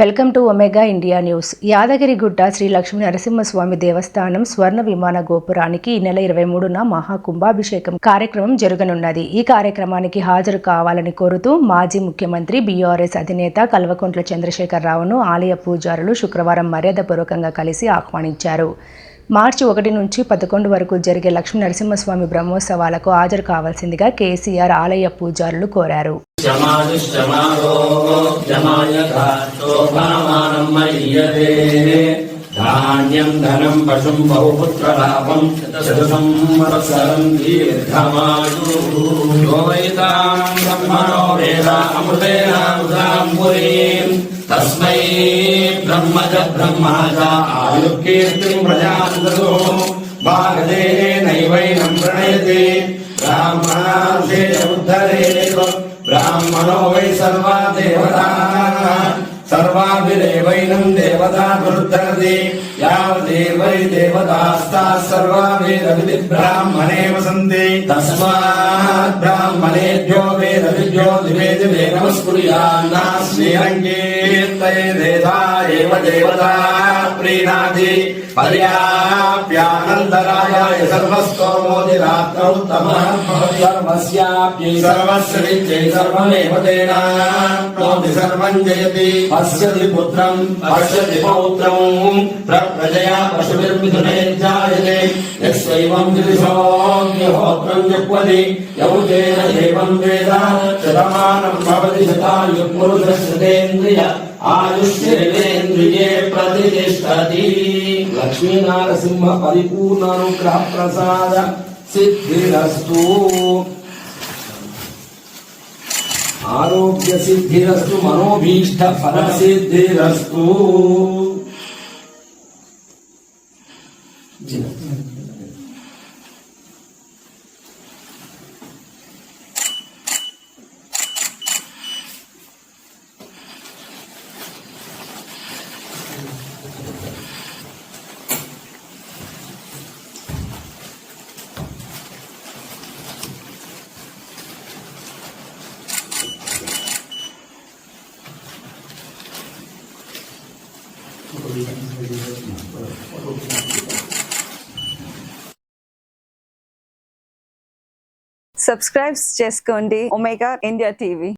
Welcome to Omega India news. Yadagirigutta Sri Lakshmi Narasimhaswamy దేవస్థానం స్వర్ణ విమాన గోపురానికి ఈ నెల ఇరవై మూడున మహాకుంభాభిషేకం కార్యక్రమం జరగనున్నది. ఈ కార్యక్రమానికి హాజరు కావాలని కోరుతూ మాజీ ముఖ్యమంత్రి బీఆర్ఎస్ అధినేత కల్వకుంట్ల చంద్రశేఖరరావును ఆలయ పూజారులు శుక్రవారం మర్యాదపూర్వకంగా కలిసి ఆహ్వానించారు. మార్చి ఒకటి నుంచి పదకొండు వరకు జరిగే లక్ష్మీ నరసింహస్వామి బ్రహ్మోత్సవాలకు హాజరు కావాల్సిందిగా కేసీఆర్ ఆలయ పూజారులు కోరారు. क्षमादिश्चमारोगोक्षमायथा शोभामानम् मरीयते। धान्यम् धनम् पशुम् बहुपुत्रलाभम् शतसंवत्सरम् दीर्घमायुताम् ब्रह्मणो तस्मै ब्रह्म च ब्रह्मा च आयुर्कीर्तिम् प्रजान्ततो भागदेनैवैनम् प्रणयते ब्राह्मणांशे उद्धरे బ్రాహ్మణో వై సర్వా దేవతా సర్వాభిరేవైనం దేవతా వృద్ధరతి యావదేవై దేవతాస్తా సర్వా వేద విధి బ్రాహ్మణే వసంతి తస్మాత్ బ్రాహ్మణేభ్యో వేద విద్యో దివే దివే నమస్కుర్యాన్నాస్మిరంకీర్తయే దేవా ఏవ దేవతా ప్రీణాతి పర్యాప్యానందరాయాయ సర్వస్తోమోదిరాత్రౌ తమః సర్వస్యాప్యై సర్వస్య విద్యై సర్వమేవ తేనాప్నోతి సర్వం జయతి పశ్యతి పుత్రం పశ్యతి పౌత్రం ప్రజయా పశుభిర్మిథునే జాయతే యస్వైవం దిశోగ్యహోత్రం యౌతేన ఏవం వేద శతమానం భవతి శతాయు పురుషేంద్రియ ఆయుష్యేంద్రియే ప్రతిష్టతి. లక్ష్మీనారసింహ పరిపూర్ణానుగ్రహ ప్రసాద సిద్ధిరస్తు. ఆరోగ్య సిద్ధిరస్తు మనోభీష్ట ఫల సిద్ధిరస్తు. సబ్స్క్రైబ్ చేసుకోండి ఒమేగా ఇండియా టీవీ